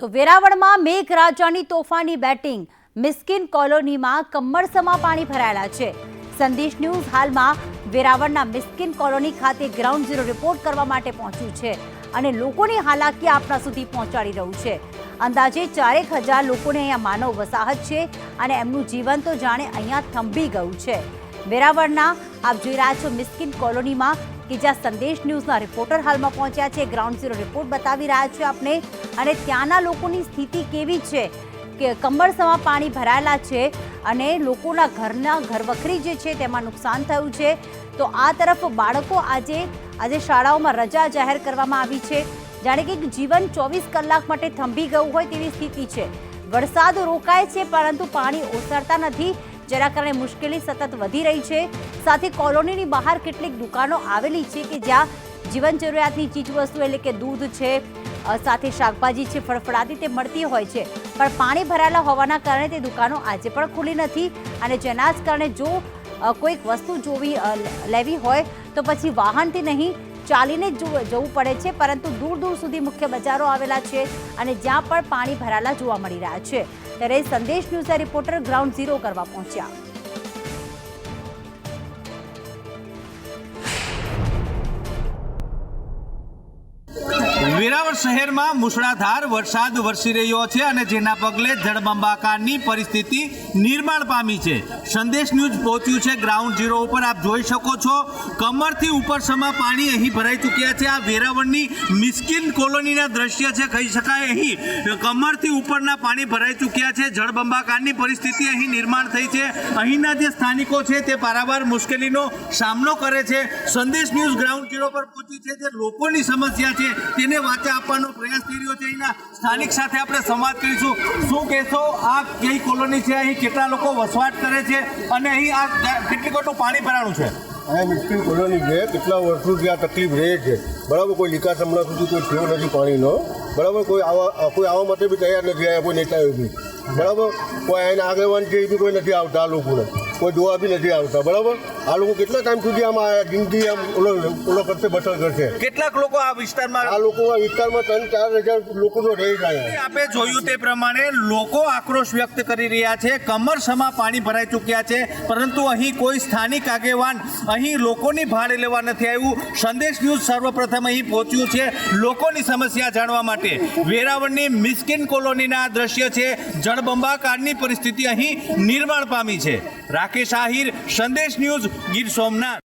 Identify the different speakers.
Speaker 1: તો વેરાવળમાં મેઘરાજાની તોફાની બેટિંગ. મિસ્કિન કોલોનીમાં કમરસમાં પાણી ભરાયેલા છે. સંદેશ ન્યૂઝ હાલમાં વેરાવળના મિસ્કિન કોલોની ખાતે ગ્રાઉન્ડ ઝીરો રિપોર્ટ કરવા માટે પહોંચ્યું છે અને લોકોની હાલાકી આપણા સુધી પહોંચાડી રહ્યું છે. અંદાજે ચારેક હજાર લોકોને અહીંયા માનવ વસાહત છે અને એમનું જીવન તો જાણે અહીંયા થંભી ગયું છે. વેરાવળના આપ જોઈ રહ્યા છો મિસ્કિન કોલોનીમાં કે જ્યાં સંદેશ ન્યૂઝના રિપોર્ટર હાલમાં પહોંચ્યા છે. ગ્રાઉન્ડ ઝીરો રિપોર્ટ બતાવી રહ્યા છે આપને. અને ત્યાંના લોકોની સ્થિતિ કેવી છે? કે કમરસમાં પાણી ભરાયેલા છે અને લોકોના ઘરના ઘરવખરી જે છે તેમાં નુકસાન થયું છે. તો આ તરફ બાળકો આજે આજે શાળાઓમાં રજા જાહેર કરવામાં આવી છે. જાણે કે જીવન ચોવીસ કલાક માટે થંભી ગયું હોય તેવી સ્થિતિ છે. વરસાદ રોકાય છે પરંતુ પાણી ઓસરતા નથી. જેના કારણે મુશ્કેલી સતત વધી રહી છે. સાથે કોલોનીની બહાર કેટલીક દુકાનો આવેલી છે કે જ્યાં જીવન જરૂરિયાતની ચીજવસ્તુ એટલે કે દૂધ છે સાથે શાકભાજી છે ફળફળાતી તે મળતી હોય છે. પણ પાણી ભરાયેલા હોવાના કારણે તે દુકાનો આજે પણ ખુલી નથી અને જેના જ કારણે જો કોઈક વસ્તુ જોવી લેવી હોય તો પછી વાહનથી નહીં, ચાલીને જ જવું પડે છે. પરંતુ દૂર દૂર સુધી મુખ્ય બજારો આવેલા છે અને જ્યાં પણ પાણી ભરાયેલા જોવા મળી રહ્યા છે. ત્યારે સંદેશ ન્યૂઝના રિપોર્ટર ગ્રાઉન્ડ ઝીરો કરવા પહોંચ્યા.
Speaker 2: વેરાવળ શહેરમાં મુસળાધાર વરસાદ વરસી રહ્યો છે અને જેના પગલે જળબંબાકારની પરિસ્થિતિ નિર્માણ પામી છે. સંદેશ ન્યૂઝ પહોંચ્યું છે ગ્રાઉન્ડ ઝીરો ઉપર. આપ જોઈ શકો છો, કમરથી ઉપર સમા પાણી અહીં ભરાઈ ચૂક્યા છે. આ વેરાવળની મિસ્કિન કોલોનીના દ્રશ્ય છે, કહી શકાય. અહીં કમરથી ઉપરના પાણી ભરાઈ ચૂક્યા છે. જળબંબાકારની પરિસ્થિતિ અહીં નિર્માણ થઈ છે. અહીંના જે સ્થાનિકો છે તે પારાવાર મુશ્કેલીનો સામનો કરે છે. સંદેશ ન્યૂઝ ગ્રાઉન્ડ ઝીરો પર પહોંચ્યું છે. જે લોકોની સમસ્યા છે તેને વાચા આપવાનો પ્રયાસ થઈ રહ્યો છે. અહીંના સ્થાનિક સાથે આપણે સંવાદ કરીશું. શું કહેશો? આ કઈ કોલોની છે? અહીં કેટલા લોકો વસવાટ કરે છે? અને અહીં આ કેટલી કોટું પાણી ભરાણું છે?
Speaker 3: આ મુશ્કેલ કોલોની છે. કેટલા વર્ષોથી આ તકલીફ રહે છે. બરાબર, કોઈ નિકાસ હમણાં સુધી કોઈ થયો નથી પાણીનો. બરાબર, કોઈ આવા કોઈ આવવા માટે બી તૈયાર નથી આવ્યા કોઈ નેતાઓ બી બરાબર, કોઈ એના આગેવાન એ બી કોઈ નથી આવતા આ લોકોને. કોઈ જોવા બી નથી આવતા બરાબર? આ લોકો કેટલા ટાઈમ સુધી આમ આ જિંદગી આમ ઓલો ઓલો કરશે બસર કરશે?
Speaker 2: કેટલાક લોકો આ વિસ્તારમાં
Speaker 3: આ લોકો આ વિસ્તારમાં ત્રણ ચાર હજાર લોકો તો રહી જાય
Speaker 2: આપે જોયું તે પ્રમાણે લોકો આક્રોશ વ્યક્ત કરી રહ્યા છે કમરસમાં પાણી ભરાઈ ચૂક્યા છે પરંતુ અહીં કોઈ સ્થાનિક આગેવાન અહીં લોકોની ભાડે લેવા નથી આવ્યું. સંદેશ ન્યૂઝ સર્વપ્રથમ અહીં પહોંચ્યું છે લોકોની સમસ્યા જાણવા માટે. વેરાવળની મિસ્કિન કોલોનીના દ્રશ્ય છે જળબંબાકારની પરિસ્થિતિ અહીં નિર્માણ પામી છે. રાકેશ આહિર સંદેશ ન્યૂઝ ગીર સોમનાથ.